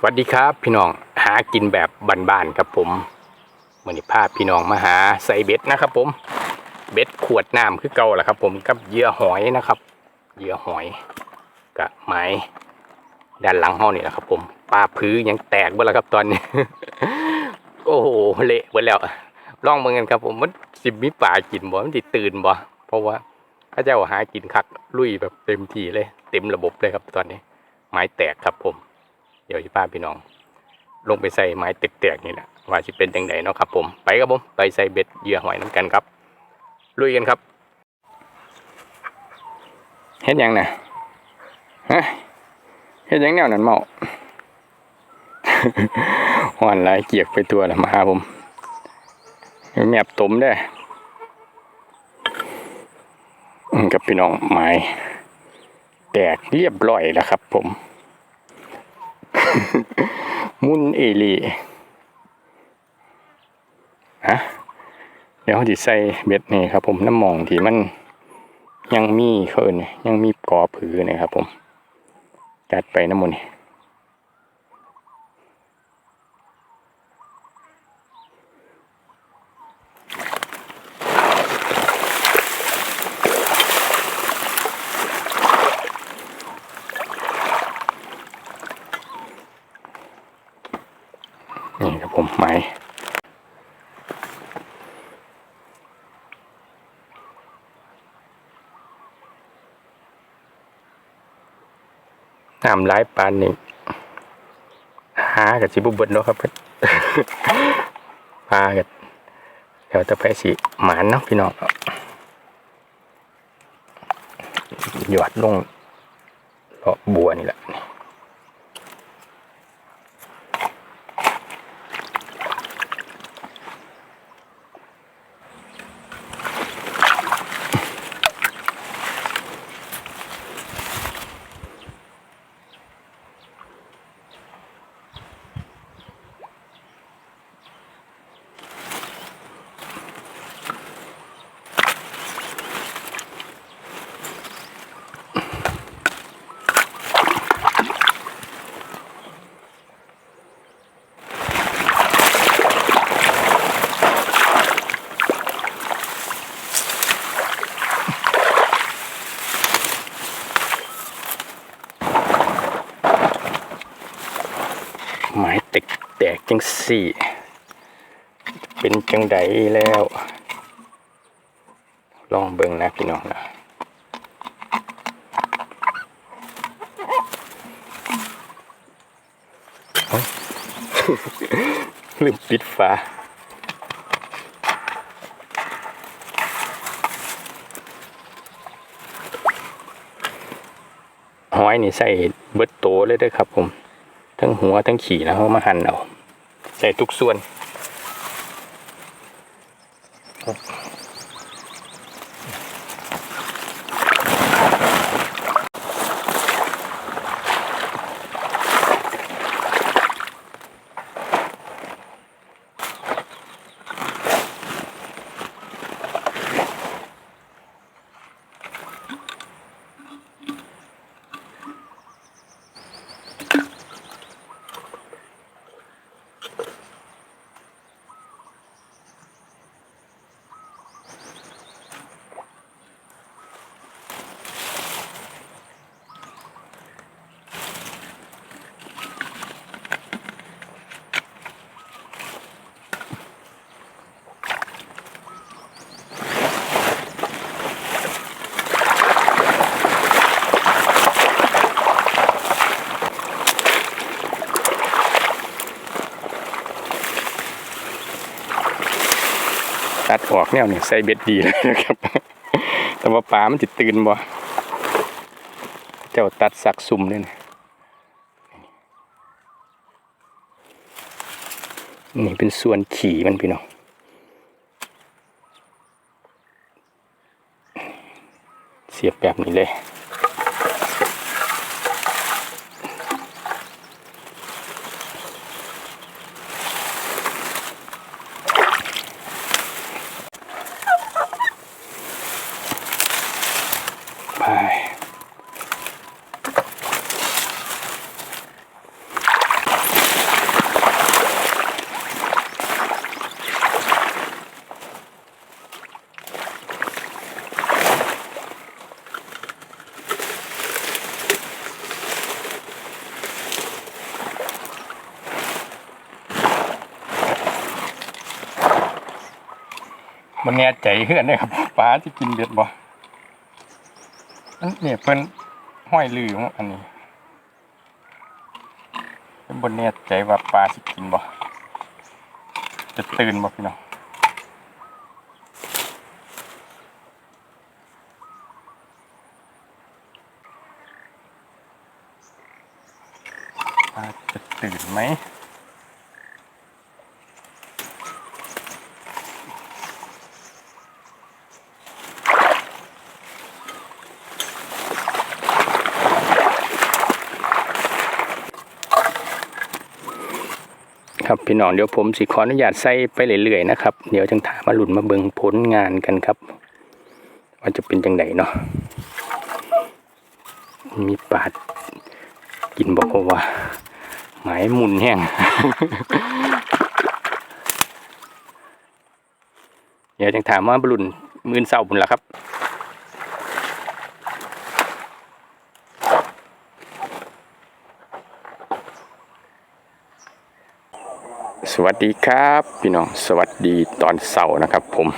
สวัสดีครับพี่น้องหากินแบบบ้านๆครับผมมือนี้พาพี่น้องมาหาใส่เบ็ดนะครับ ผมเบ็ดขวดน้ำคือเก่าแหละครับ ผมกับเหยื่อหอยนะครับเหยื่อหอยกับไม้ด้านหลังห้องนี่แหละครับ ผมปลาพื้ยังแตกหมดแล้วครับตอนนี้ โอ้โหเละหมดแล้วลองเมือกันครับ ผมมันสิบมีป่ากินบ่มันติตื่นบ่เพราะว่าพระเจ้าหากินคักลุยแบบเต็มที่เลย เต็มระบบเลยครับตอนนี้ ไม้แตกครับผม เดี๋ยวจะพาพี่น้อง ลงไปใส่ไม้แตกๆนี่แหละว่าจะเป็นยังไงเนาะครับผมไปครับผมไปใส่เบ็ดเหยื่อหอยน้ำกันครับลุยกันครับเห็นยังนะฮะเห็นยังแนวนั้นเมาหวานหลายเกียกไปตัวละมาผมแมบตมได้กับพี่น้องไม้แตกเรียบร้อยแล้วครับผม มุนเอลีฮะเดี๋ยวจิใส่เบ็ดนี่ครับ ผมน้ำมองที่มันยังมีเขินยังมีกอผือนะครับผมจัดไปน้ำมันนี่ นี่ครับผมไม้น้ำไหลายปานนี่หากับสิบุบดเนาะครับพากันเดี๋ยวจะไปสิหมานเนาะพี่น้องหยอดลงเลาะบัวนี่แหละ หมายแตกแตก จังสี่ เป็นจังใดแล้ว ลองเบิ่งนะพี่น้องนะลืมปิดฝาหอยนี่ใส่เบิดโตเลยด้อครับผม ทั้งหัวทั้งขี่นะเขามาหั่นเอา ใส่ทุกส่วน แนวนี่ใส่เบ็ดดีเลยนะครับ แต่ว่าปลามันจะตื่นบ่เจ้าตัดสักซุ่มเนี่ยนะนี่เป็นส่วนขี่มันพี่น้องเสียบแบบนี้เลย มันแน่ใจเฮือนเลยครับปลาที่กินเบ็ดบ่อันเนี่ยเพิ่นห้อยลือของอันนี้เป็นบนแน่ใจว่าปลาสิกินบ่จะตื่นบ่พี่น้องปลาจะตื่นไหม ครับพี่น้องเดี๋ยวผมสิขออนุญาตใส่ไปเรื่อยๆนะครับเดี๋ยวจังถามมาหลุนมาเบิงผลงานกันครับ ว่าจะเป็นจังไดเนาะมีปาดกินบอกว่าหมายมุนแห้งเดี๋ยวจังถามว่าบรุนมื่นเศร้าบุญละครับ สวัสดีครับพี่น้องสวัสดีตอนเสาร์นะครับ ผม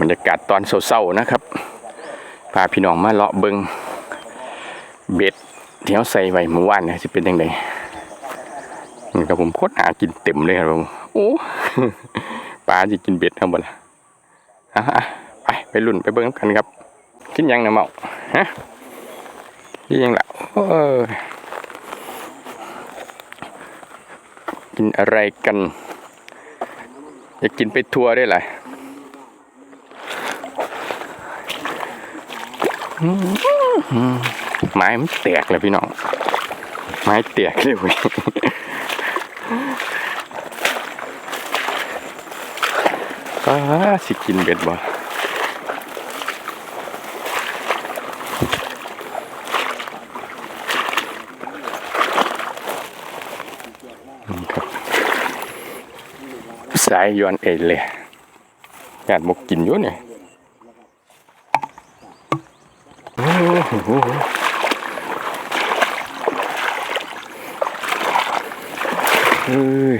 บรรยากาศตอนเสาร์ๆนะครับพาพี่น้องมาเลาะเบิงเบ็ดเที่เขาใส่ไว้เมื่อวานนะจะเป็นยังไงนี่ครับผมโคตรหากินเต็มเลยครับผมโอ้ปลาจะกินเบ็ดครับบ่ล่ะไปไปลุ่นไปเบิ้งกันครับกินยังนะเมาฮะกินยังละเออ กินอะไรกัน จะกินไปทัวร์ได้หรอไม้มันแตกเลยพี่น้อง ไม้แตกเลยเว้ยก็สิกินเบ็ดบ่ สายย้อนเอเลยอยากบกกินอยู่เนี่ยเอ้ย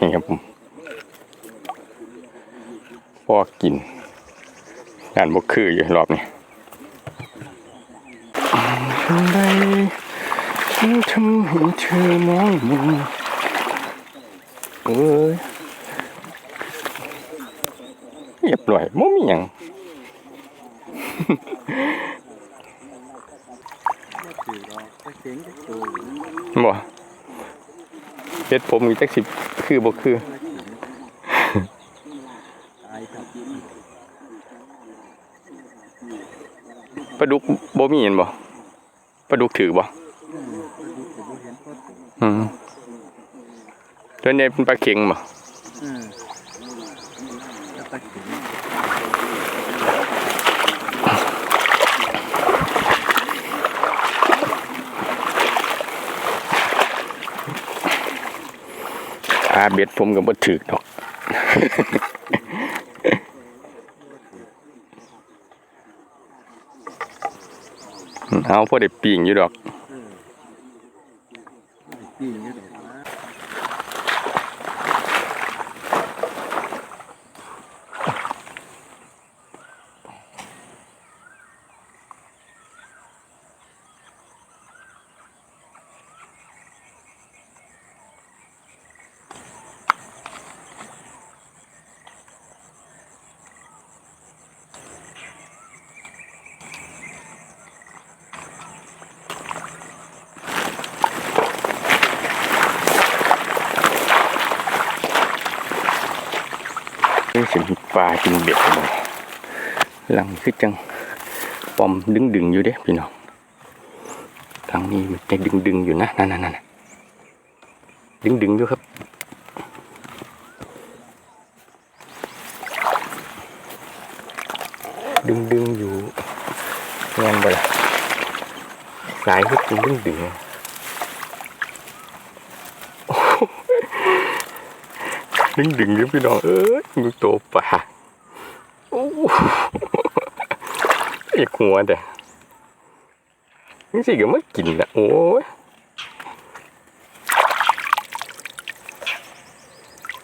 นี่ครับผมพอกินงานบกคืออยู่รอบนี้อะไรฉันทำให้เธอมองเห็น เอ้ยเรียบร้อยบ่มีหยังบ่เฮ็ดผมอีกจักสิคือบ่คือปลาดุกบ่มีเห็นบ่ปลาดุกถือบ่อืม ตัวนี้เป็นปลาเข็งบ่อืมแล้งอาเบ็ดผมก็บ่ถือดอกเอาพอได้ปิ่งอยู่ดอก ปีนี้ดอกนะ นี่สิมีปลา กินเบ็ดบ่หลังคือจังปอมดึงดึงอยู่เด้พี่น้องทางนี้มันจะดึงดึงอยู่นะนั่นนั่นดึงดึงอยู่ครับดึงดึงอยู่งานบ่ล่ะสายคือดึงดึงดึงดึงดึงอยู่พี่น้องเอ้ยดูโตปลา อีกหัวแต่นี่สิก็มากินนะโอ้ย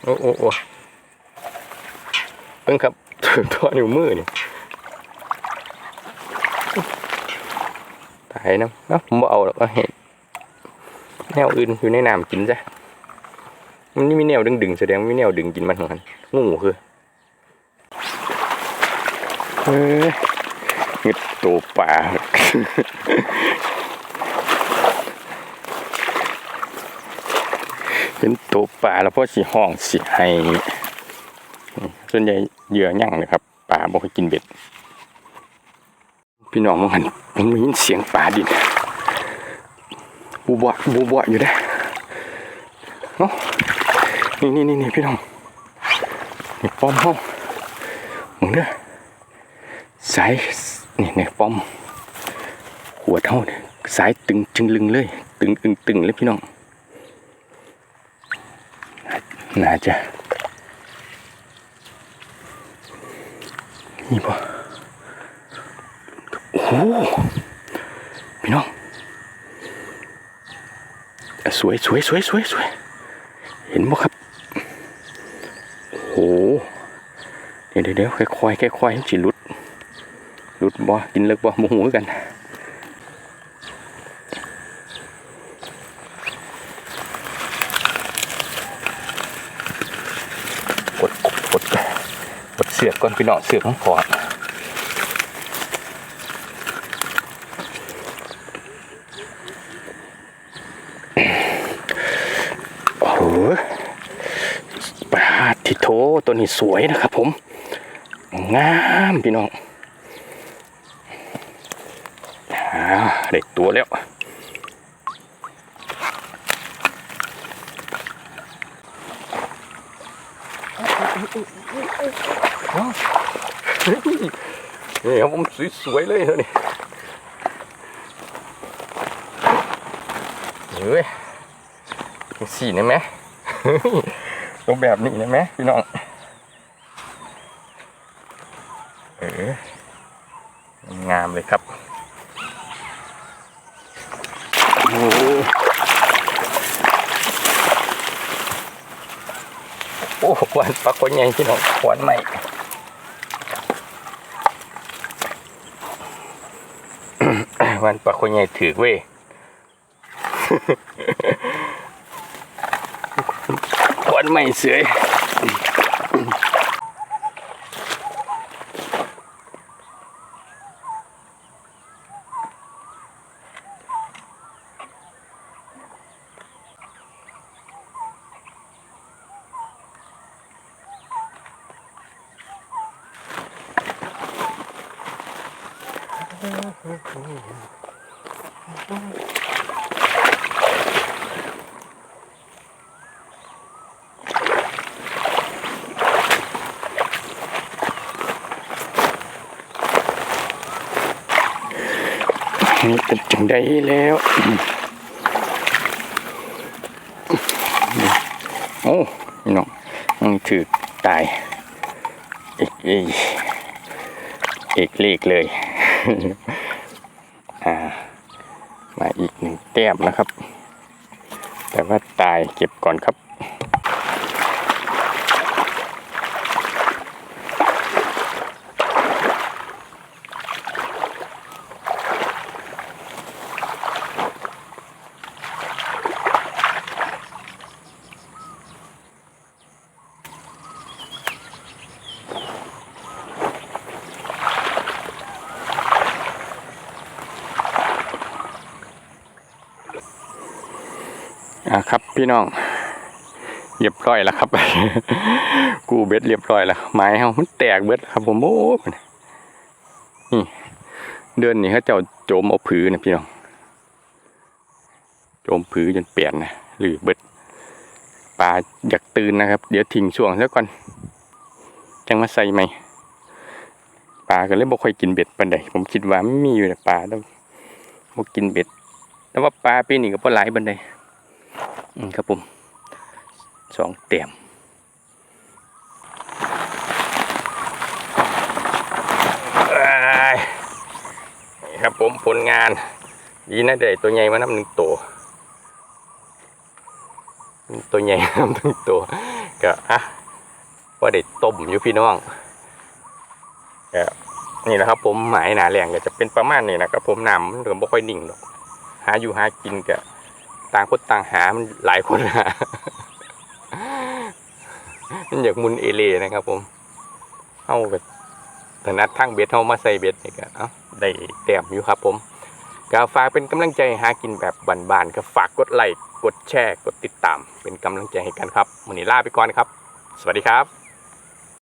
โอ้โอ้โอ้เพิ่งครับถึงตัวนิ้วมือนี่ตายนะเนาะผมบ่เอาหรอกเอาเห็นแนวอื่นอยู่ในน้ำกินจ้ะมันนี่มีแนวดึงดึงๆแสดงว่ามีแนวดึงกินมันของมันงูคือ เฮ้ยงึดตัวป่าเป็นตัวปลาแล้วพ่อสีห้องสีให้ส่วนใหญ่เหยื่อยั่งเลยครับปลาบ่เคยกินเบ็ด พี่น้องมองกันมันมีเสียงปลาดินบูบะบูบะอยู่ได้เนาะนี่นี่นี่พี่น้องนี่ป้อมห้องมึงเด้อ สายนี่นี่ป้อมหัวเท่าเนี่ยสายตึงจึงลึงเลย ตึงตึงตึงเลยพี่น้องน่าจะนี่ปะโอ้พี่น้องสวยสวยสวยสวยสวยเห็นบ่ครับโอ้โหเดี๋ยวเดี๋ยวค่อยค่อยค่อยค่อยๆสิหลุด หลุดบ่กินเลิกบ่โมโหคือกันกดกดกดกดเสือกก่อนพี่น้องเสือกของขอดโอ้โหปลาทิโถตัวนี้สวยนะครับผม งามพี่น้อง อ้าวได้ตัวแล้วนี่ครับผมสวยๆเลยเท่านี้เฮ้ยจังสีนะไหมตัวแบบนี้นะไหมพี่น้อง เอองามเลยครับ โอ้โหโอ้ควัน ปลาคนใหญ่พี่น้องควนใหม่มันปลาคนใหญ่ถือเว้ยควันใหม่เสือย นี่เป็นจังได้แล้วโอ้น้องมันถือตายเอกเอกเอกเลขเลย อ่า มาอีกหนึ่งแต้มนะครับ แต่ว่าตายเก็บก่อนครับ อ่าครับพี่น้องเรียบร้อยแล้วครับ กูเบ็ดเรียบร้อยแล้วไม้เฮามันแตกเบิดครับผมโอ้นี่เดือนนี้เขาเจ้าโจมเอาผือนะพี่น้อง โจมผือจนเปลี่ยนนะหรือเบิดปลาอยากตื่นนะครับ เดี๋ยวทิ้งช่วงแล้วก่อนจังมาใส่ไหมปลาก็เลยบ่ค่อยกินเบ็ดปานใดผมคิดว่าไม่มีอยู่แต่ปลาต้องบ่กินเบ็ดแต่ว่าปลาปีนี้ก็บ่หลายปานใด อืมครับผมสองเต็มครับผมผลงาน ดีนะได้ตัวใหญ่มาน้ำหนึ่งตัวตัวใหญ่น้ำหนึ่งตัวก็อะว่าได้ต้มอยู่พี่น้องก็นี่นะครับผมหมายหนาแรงก็จะเป็นประมาณนี้นะครับผมน้ำมันก็บ่ค่อยนิ่งหรอกหาอยู่หากินก็ ต่างคนต่างหามันหลายคนหามันอยากมุนเอเลนะครับผมเอาแบบถนัดทางเบ็ดเฮามาใส่เบ็ดนี่ก็เอาได้แต้มอยู่ครับผมก็ฝากเป็นกำลังใจหากินแบบบานๆก็ฝากกดไลค์กดแชร์กดติดตาม เป็นกำลังใจให้กันครับวันนี้ลาไปก่อนครับ สวัสดีครับ